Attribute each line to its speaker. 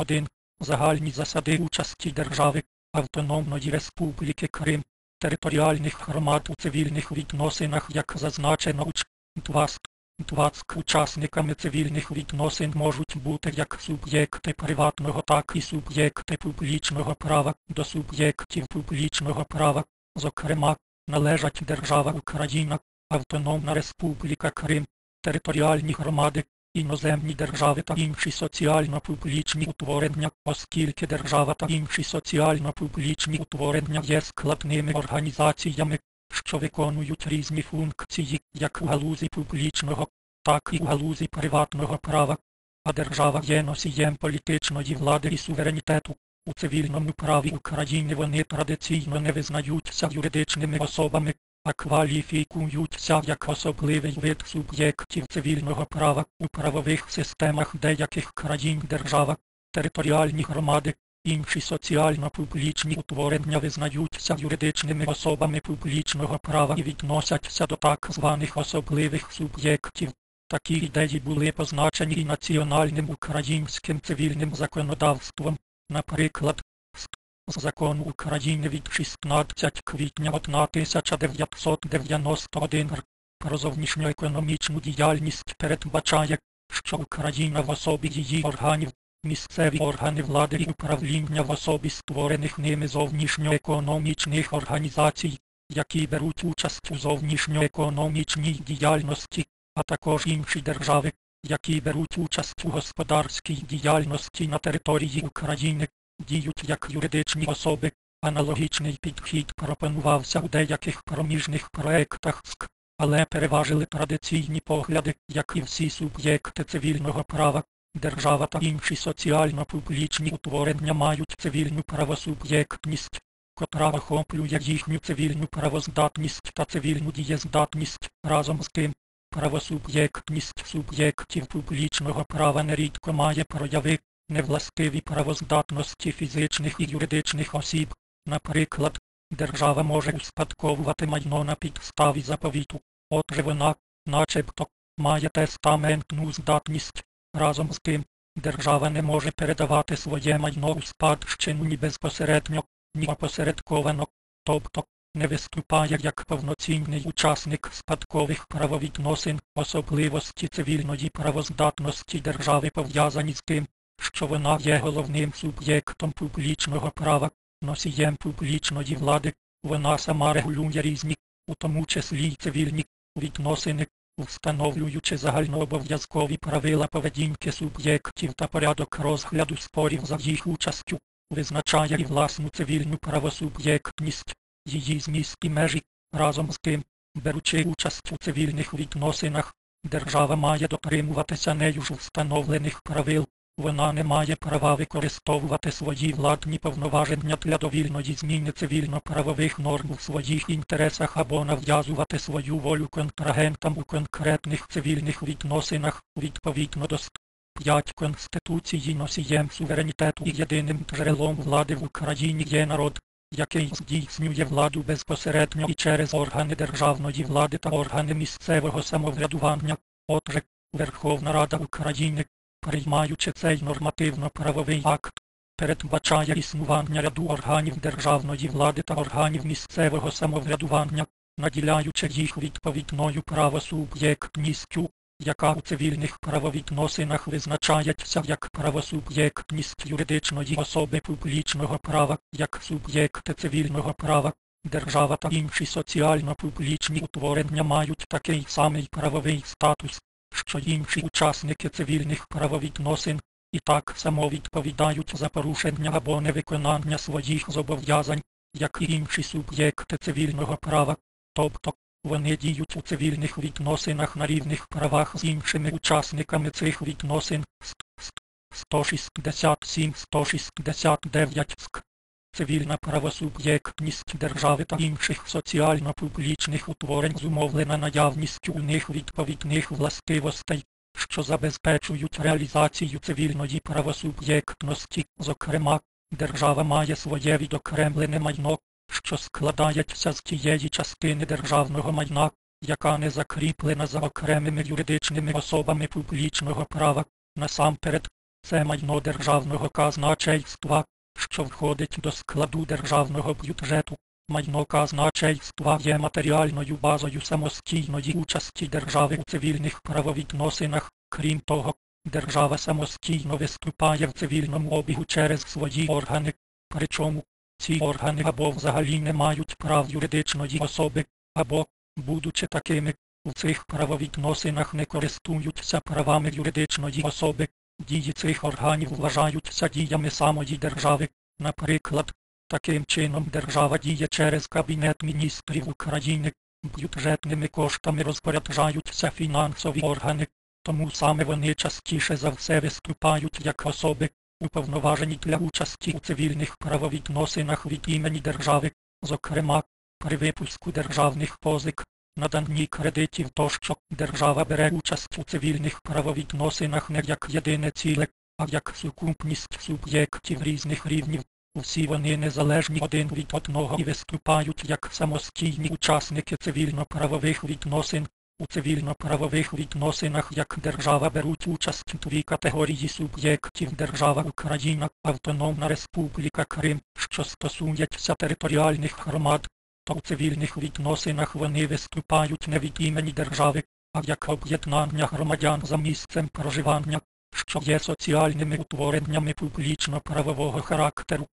Speaker 1: 1. Загальні засади участі держави Автономної Республіки Крим, територіальних громад у цивільних відносинах, як зазначено у 20. 20 учасниками цивільних відносин можуть бути як суб'єкти приватного, так і суб'єкти публічного права до суб'єктів публічного права, зокрема, належать держава Україна, Автономна Республіка Крим, територіальні громади, іноземні держави та інші соціально-публічні утворення, оскільки держава та інші соціально-публічні утворення є складними організаціями, що виконують різні функції, як у галузі публічного, так і у галузі приватного права, а держава є носієм політичної влади і суверенітету. У цивільному праві України вони традиційно не визнаються юридичними особами, а кваліфікуються як особливий вид суб'єктів цивільного права у правових системах деяких країн держава, територіальні громади, інші соціально-публічні утворення визнаються юридичними особами публічного права і відносяться до так званих особливих суб'єктів. Такі ідеї були позначені національним українським цивільним законодавством, наприклад, з закону України від 16 квітня 1991 р. про зовнішньоекономічну діяльність передбачає, що Україна в особі її органів, місцеві органи влади і управління в особі створених ними зовнішньоекономічних організацій, які беруть участь у зовнішньоекономічній діяльності, а також інші держави, які беруть участь у господарській діяльності на території України, діють як юридичні особи. Аналогічний підхід пропонувався у деяких проміжних проектах СК, але переважили традиційні погляди, як і всі суб'єкти цивільного права. Держава та інші соціально-публічні утворення мають цивільну правосуб'єктність, котра охоплює їхню цивільну правоздатність та цивільну дієздатність разом з тим. Правосуб'єктність суб'єктів публічного права нерідко має прояви, невластиві правоздатності фізичних і юридичних осіб. Наприклад, держава може успадковувати майно на підставі заповіту, отже вона, начебто, має тестаментну здатність. Разом з тим, держава не може передавати своє майно у спадщину ні безпосередньо, ні опосередковано, тобто не виступає як повноцінний учасник спадкових правовідносин, особливості цивільної правоздатності держави пов'язані з тим, що вона є головним суб'єктом публічного права, носієм публічної влади, вона сама регулює різні, у тому числі й цивільні відносини, встановлюючи загальнообов'язкові правила поведінки суб'єктів та порядок розгляду спорів за їх участю, визначає і власну цивільну правосуб'єктність, її зміст і межі, разом з тим, беручи участь у цивільних відносинах, держава має дотримуватися нею ж встановлених правил, вона не має права використовувати свої владні повноваження для довільної зміни цивільно-правових норм у своїх інтересах або нав'язувати свою волю контрагентам у конкретних цивільних відносинах. Відповідно до 5 Конституції носієм суверенітету і єдиним джерелом влади в Україні є народ, який здійснює владу безпосередньо і через органи державної влади та органи місцевого самоврядування, отже, Верховна Рада України, приймаючи цей нормативно-правовий акт, передбачає існування ряду органів державної влади та органів місцевого самоврядування, наділяючи їх відповідною правосуб'єктністю, яка у цивільних правовідносинах визначається як правосуб'єктність юридичної особи публічного права, як суб'єкти цивільного права. Держава та інші соціально-публічні утворення мають такий самий правовий статус, що інші учасники цивільних правовідносин і так само відповідають за порушення або невиконання своїх зобов'язань, як і інші суб'єкти цивільного права, тобто вони діють у цивільних відносинах на рівних правах з іншими учасниками цих відносин 167-169 СК. Цивільна правосуб'єктність держави та інших соціально-публічних утворень зумовлена наявністю у них відповідних властивостей, що забезпечують реалізацію цивільної правосуб'єктності, зокрема, держава має своє відокремлене майно, що складається з тієї частини державного майна, яка не закріплена за окремими юридичними особами публічного права, насамперед, це майно державного казначейства, що входить до складу державного бюджету. Майно казначейства є матеріальною базою самостійної участі держави у цивільних правовідносинах. Крім того, держава самостійно виступає в цивільному обігу через свої органи, причому ці органи або взагалі не мають прав юридичної особи, або, будучи такими, у цих правовідносинах не користуються правами юридичної особи. Дії цих органів вважаються діями самої держави. Наприклад, таким чином держава діє через Кабінет міністрів України, бюджетними коштами розпоряджаються фінансові органи, тому саме вони частіше за все виступають як особи, уповноважені для участі у цивільних правовідносинах від імені держави, зокрема, при випуску державних позик, наданні кредитів тощо держава бере участь у цивільних правовідносинах не як єдине ціле, а як сукупність суб'єктів різних рівнів. Усі вони незалежні один від одного і виступають як самостійні учасники цивільно-правових відносин. У цивільно-правових відносинах як держава беруть участь дві категорії суб'єктів держава Україна, Автономна Республіка Крим, що стосується територіальних громад, то в цивільних відносинах вони виступають не від імені держави, а як об'єднання громадян за місцем проживання, що є соціальними утвореннями публічно-правового характеру.